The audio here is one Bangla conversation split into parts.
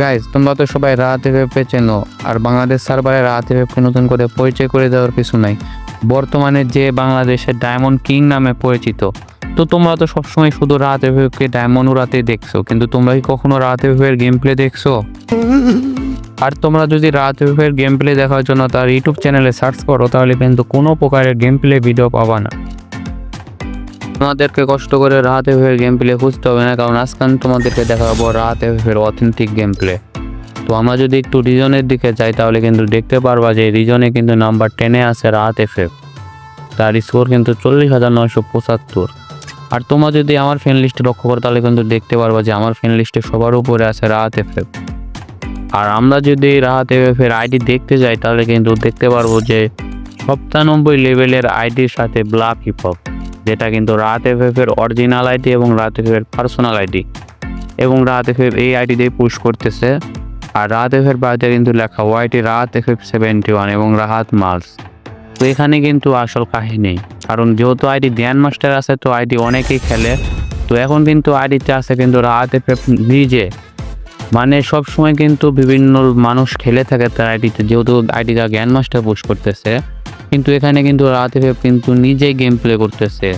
গাইজ তোমরা তো সবাই রাত এফএফে চেনো আর বাংলাদেশ সার্ভারে রাত এফএফকে নতুন করে পরিচয় করে দেওয়ার কিছু নাই। বর্তমানে যে বাংলাদেশের ডায়মন্ড কিং নামে পরিচিত, তো তোমরা তো সবসময় শুধু রাত এফএফকে ডায়মন্ড উড়াতে দেখছ, কিন্তু তোমরা কি কখনো রাত এফএফের গেম প্লে দেখছ? আর তোমরা যদি রাত এফএফের গেম প্লে দেখার জন্য তার ইউটিউব চ্যানেলে সার্চ করো, তাহলে কিন্তু কোনো প্রকারের গেম প্লে ভিডিও পাবা না। তোমাদেরকে কষ্ট করে রাত এফের গেম প্লে খুঁজতে হবে না, কারণ আজকাল তোমাদেরকে দেখাবো রাত এফের অথেন্টিক গেম প্লে তো আমরা যদি একটু রিজনের দিকে যাই, তাহলে কিন্তু দেখতে পারবা যে রিজনে কিন্তু নাম্বার টেনে আছে রাত এফএফ তার স্কোর কিন্তু চল্লিশ হাজার নয়শো পঁচাত্তর। আর তোমরা যদি আমার ফ্রেন্ড লিস্টে লক্ষ্য করো, তাহলে কিন্তু দেখতে পারবা যে আমার ফ্রেন্ড লিস্টে সবার উপরে আছে রাত এফএফ আর আমরা যদি রাত এফএফ এর আইডি দেখতে যাই, তাহলে কিন্তু দেখতে পারব যে সপ্তানব্বই লেভেলের আইডির সাথে ব্ল্যাক হিপ হপ যেটা কিন্তু রাত এফএফ এর অরিজিনাল আইডি এবং রাত এফ এর পার্সোনাল আইডি এবং রাত এফ এই আইডি দিয়ে পুশ করতেছে। আর রাত এফ এর বাড়িতে কিন্তু লেখা ওয়াইটি রাত এফ এফ সেভেন্টি ওয়ান এবং রাহাত মার্স তো এখানে কিন্তু আসল কাহিনী। কারণ যেহেতু আইডি ধ্যান মাস্টার আছে, তো আইডি অনেকেই খেলে। তো এখন কিন্তু আইডিতে আছে কিন্তু রাত এফ এফ নিজে। মানে সবসময় কিন্তু বিভিন্ন মানুষ খেলে থাকে তার আইডিতে যেহেতু আইডিটা জ্ঞান মাস্টার পুশ করতেছে। কিন্তু এখানে কিন্তু রাত এফএফ কিন্তু নিজেই গেম প্লে করতেছে।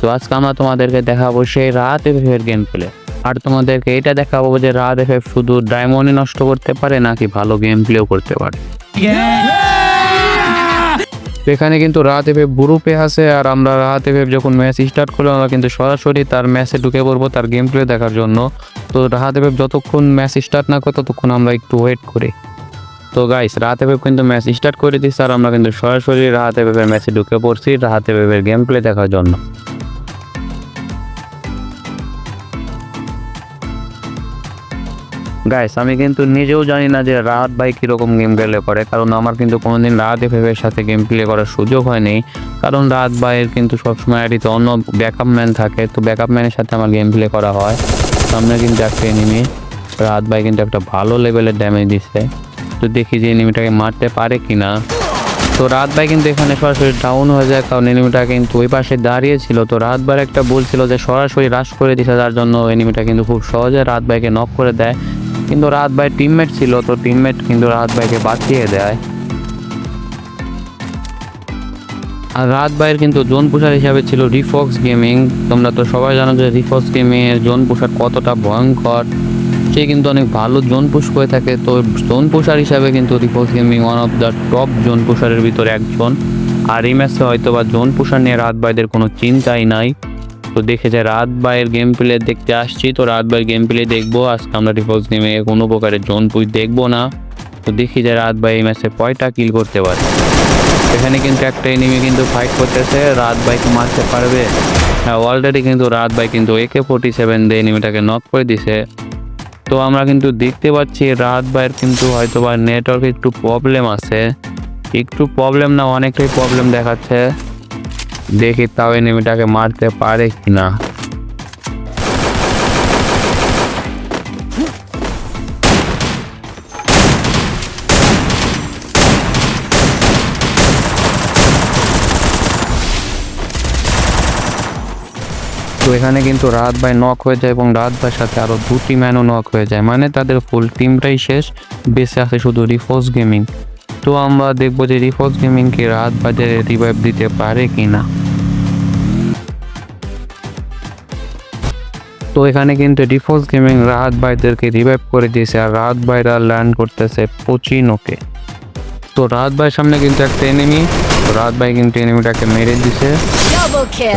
তো আজকে আমরা তোমাদেরকে দেখাবো সেই রাত এফএফ এর গেম প্লে আর তোমাদেরকে এটা দেখাবো যে রাত এফএফ শুধু ডায়মন্ডই নষ্ট করতে পারে নাকি ভালো গেম প্লেও করতে পারে। এখানে কিন্তু রাত এফএফ গ্রুপে আছে আর আমরা রাত এফএফ যখন ম্যাচ স্টার্ট করব আমরা কিন্তু সরাসরি তার ম্যাচে ঢুকে পড়ব তার গেম প্লে দেখার জন্য। তো রাত এফএফ যতক্ষণ ম্যাচ স্টার্ট না করে, ততক্ষণ আমরা একটু ওয়েট করি। তো গাইস রাত এফএফ কিন্তু ম্যাচ স্টার্ট করে দিচ্ছে আর আমরা কিন্তু সরাসরি রাত এফএফের ম্যাচে ঢুকে পড়ছি, রাত এফএফের গেম প্লে দেখার জন্য। গাইস আমি কিন্তু নিজেও জানি না যে রাত ভাই কীরকম গেম প্লে করে কারণ আমার কিন্তু কোনোদিন রাত এফএফের সাথে গেম প্লে করার সুযোগ হয়নি। কারণ রাত ভাইয়ের কিন্তু সবসময় আইডিতে অন্য ব্যাকআপ ম্যান থাকে, তো ব্যাকআপ ম্যানের সাথে আমার গেম প্লে করা হয়। সামনে কিন্তু একটা এনিমি রাত ভাই কিন্তু একটা ভালো লেভেলের ড্যামেজ দিচ্ছে তো দেখি যে এনিমিটাকে মারতে পারে কিনা। তো রাত ভাই কিন্তু এখানে সরাসরি ডাউন হয়ে যায়, কারণ এনিমিটা কিন্তু ওই পাশে দাঁড়িয়েছিল তো রাত ভাই একটা বলছিল যে সরাসরি রাশ করে দিছে তার জন্য এনিমিটা কিন্তু খুব সহজে রাত ভাইকে নক করে দেয়। কিন্তু রাত ভাই টিমমেট ছিল, তো টিমমেট কিন্তু রাত ভাইকে বাঁচিয়ে দেয়। আর রাত ভাইয়ের কিন্তু জোন পুষার হিসাবে ছিল রিফক্স গেমিং তোমরা তো সবাই জানো যে রিফক্স গেমিং এর জোন পুষার কতটা ভয়ঙ্কর। সে কিন্তু অনেক ভালো জোন পুশ করে থাকে। তো জোন পুষার হিসাবে কিন্তু Rifox gaming one of the top zone পুষারের ভিতরে একজন। আর এই ম্যাচে হয়তো বা জোন পুষার নিয়ে রাত ভাইদের কোনো চিন্তাই নাই। তো দেখে যে রাত ভাইয়ের গেম প্লে দেখতে আসছি। তো রাত ভাইয়ের গেম প্লে দেখব। আজকে আমরা রিফক্স গেমে কোনো প্রকারের জোন পুশ দেখব না। তো দেখি যে রাত ভাই এই ম্যাচে কয়টা কিল করতে পারে। এখানে কিন্তু একটা এনিমি কিন্তু ফাইট করতেছে। রাত বাইক মারতে পারবে? হ্যাঁ অলরেডি কিন্তু রাত বাইক কিন্তু একে ফোর্টি সেভেন দিয়ে এনিমিটাকে নক করে দিছে। তো আমরা কিন্তু দেখতে পাচ্ছি রাত ভাইয়ের কিন্তু হয়তো বা নেটওয়ার্কে একটু প্রবলেম আছে। একটু প্রবলেম না, অনেকটাই প্রবলেম দেখাচ্ছে। দেখি তাও এনিমিটাকে মারতে পারে কিনা। তো এখানে কিন্তু রাত ভাই নক হয়ে যায় এবং রাত ভাইয়ের সাথে আরও দুটি ম্যানও নক হয়ে যায়। মানে তাদের ফুল টিমটাই শেষ, বেঁচে আছে শুধু রিফোর্স গেমিং তো আমরা দেখব যে রিফোর্স গেমিংকে রাত বাজারে রিভাইভ দিতে পারে কি না তো এখানে কিন্তু রিফোর্স গেমিং রাত ভাইদেরকে রিভাইভ করে দিয়েছে আর রাত ভাইরা ল্যান্ড করতেছে পচিনোকে তো রাত ভাইয়ের সামনে কিন্তু একটা এনিমি রাত ভাই কিন্তু এনিমিটাকে মেরে দিছে।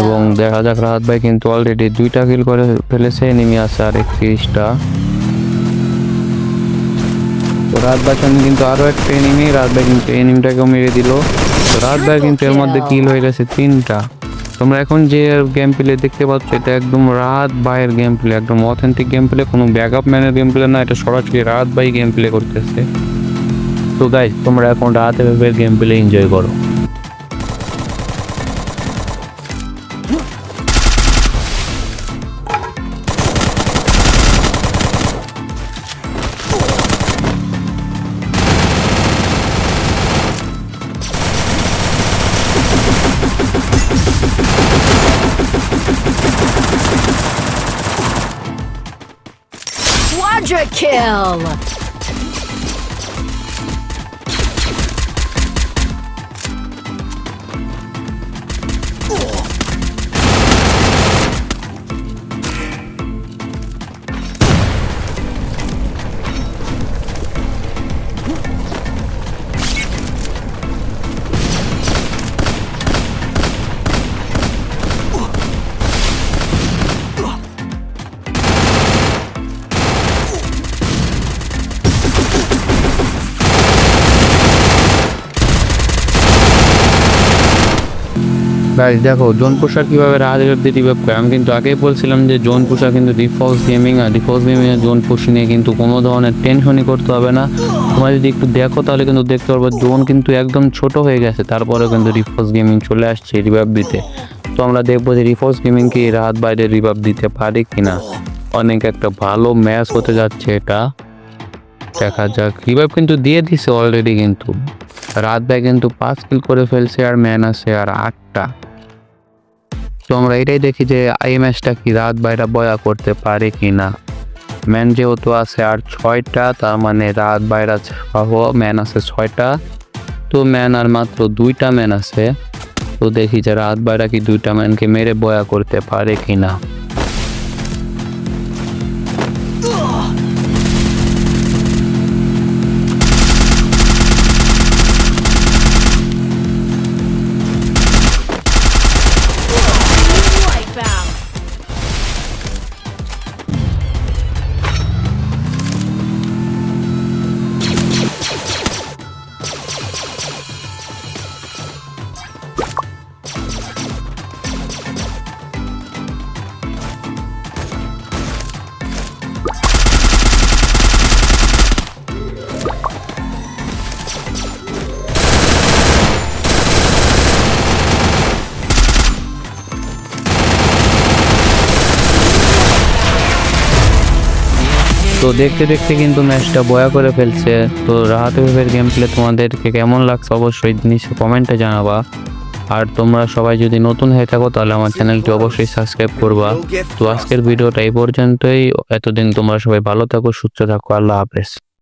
এবং দেখা যাক রাহাত ভাই কিন্তু অলরেডি দুইটা কিল করে ফেলেছে এনিমি আছে আর একত্রিশটা। তো রাত ভাই সামনে কিন্তু আরও একটা এনিমি রাত ভাই কিন্তু এনিমিটাকেও মেরে দিল। তো রাত ভাই কিন্তু এর মধ্যে কিল হয়ে গেছে তিনটা। তোমরা এখন যে গেম প্লে দেখতে পাচ্ছ এটা একদম রাত ভাইয়ের গেম প্লে একদম অথেন্টিক গেম প্লে কোনো ব্যাকআপ ম্যানের গেম প্লে না এটা সরাসরি রাত ভাই গেম প্লে করতেছে। তো গাইজ তোমরা এখন রাত এভাবে গেম প্লে এনজয় করো। Quadra kill. গাইজ দেখো জোন পোশাক কীভাবে অব্দি রিভাইভ করে? আমি কিন্তু আগেই বলছিলাম যে জোন পোশাক কিন্তু ডিফল্ট গেমিং আর ডিফল্ট গেমিং এর জোন পুশ নিয়ে কিন্তু কোনো ধরনের টেনশনই করতে হবে না। তোমরা যদি একটু দেখো, তাহলে কিন্তু দেখতে পারব জোন কিন্তু একদম ছোট হয়ে গেছে। তারপরেও কিন্তু রিফোর্স গেমিং চলে আসছে রিভাইভ দিতে। তো আমরা দেখব যে রিফোর্স গেমিং কি রাত বাইরে রিভাইভ দিতে পারে কিনা। অনেক একটা ভালো ম্যাচ হতে যাচ্ছে এটা। দেখা যাক। রিভাইভ কিন্তু দিয়ে দিছে অলরেডি কিন্তু। রাত ভাই কিন্তু পাঁচ কিল করে ফেলছে আর ম্যান আছে আর আটটা। তো আমরা এটাই দেখি যে এই ম্যাচটা কি রাত বাইরা বয়া করতে পারে কি না ম্যান যেহেতু আছে আর ছয়টা, তার মানে রাত বাইরা সহ ম্যান আছে ছয়টা। তো ম্যান আর মাত্র দুইটা ম্যান আছে। তো দেখি যে রাত বাইরা কি দুইটা ম্যানকে মেরে বয়া করতে পারে কি না তো দেখতে দেখতে কিন্তু ম্যাচটা বয়া করে ফেলছে। তো রাহাত ওয়েভের গেম প্লে তোমাদেরকে কেমন লাগছে অবশ্যই নিচে কমেন্টে জানাবা। আর তোমরা সবাই যদি নতুন হয়ে থাকো, তাহলে আমার চ্যানেলটি অবশ্যই সাবস্ক্রাইব করবা। তো আজকের ভিডিওটা এই পর্যন্তই। এতদিন তোমরা সবাই ভালো থাকো, সুস্থ থাকো, আল্লাহ হাফেজ।